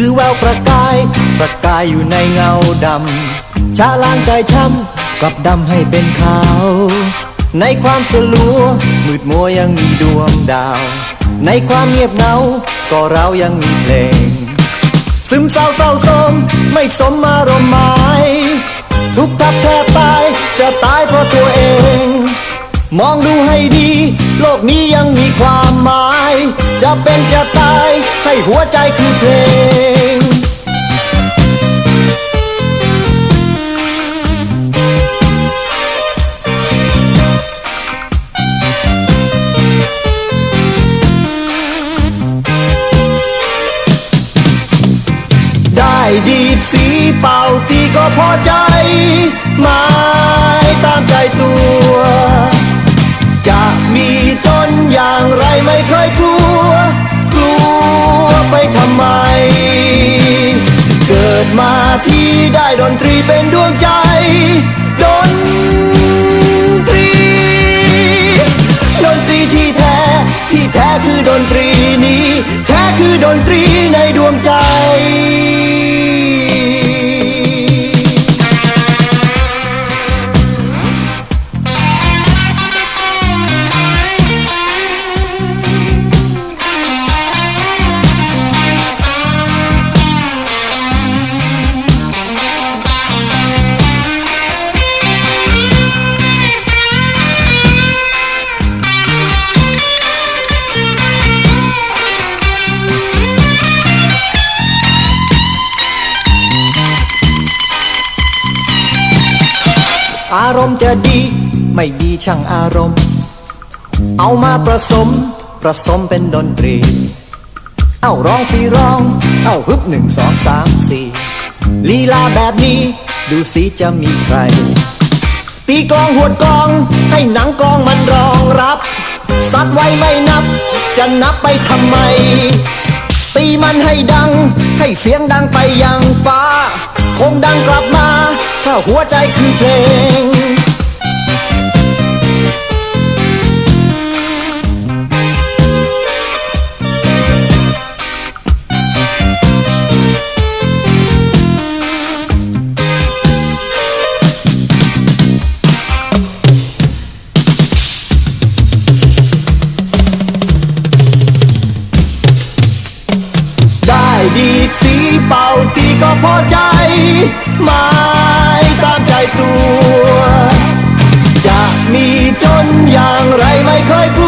คือแววประกาย ประกายอยู่ในเงาดำชะล้างใจช้ำกลับดำให้เป็นขาว ในความสลัว มืดมัวยังมีดวงดาว ในความเงียบเหงา ก็เรายังมีเพลง ซึมเศร้าเศร้าโศมไม่สมอารมณ์หมาย ทุกทับแทบตาย จะตายเพราะตัวเอง มองดูให้ดี โลกนี้ยังมีความหมาย จะเป็นจะตายให้หัวใจคือเพลง เป่าตีก็พอใจม้ตามใจตัว จะมีจนอย่างไรไม่เคยกลัว กลัวไปทำไม เกิดมาที่ได้ดนตรีเป็นดวงใจดนตรี ดนตรีที่แท้ที่แท้คือดนตรีนี้ แท้คือดนตรีในดวงใจ อารมณ์จะดี ไม่ดีช่างอารมณ์ เอามาผสมผสมเป็นดนตรี เอาร้องสีร้อง เอาฮึบหนึ่งสองสามสี่ลีลาแบบนี้ดูสิจะมีใคร ตีกลองหวดกลอง ให้หนังกลองมันรองรับ สัตว์ไว้ไม่นับ จะนับไปทำไม ตีมันให้ดัง ให้เสียงดังไปยังฟ้า คงดังกลับมา ถ้าหัวใจคือเพลง ได้ดีดสีเป่าตีก็พอใจมา ตัว จะมีจนอย่างไรไม่เคยกลัว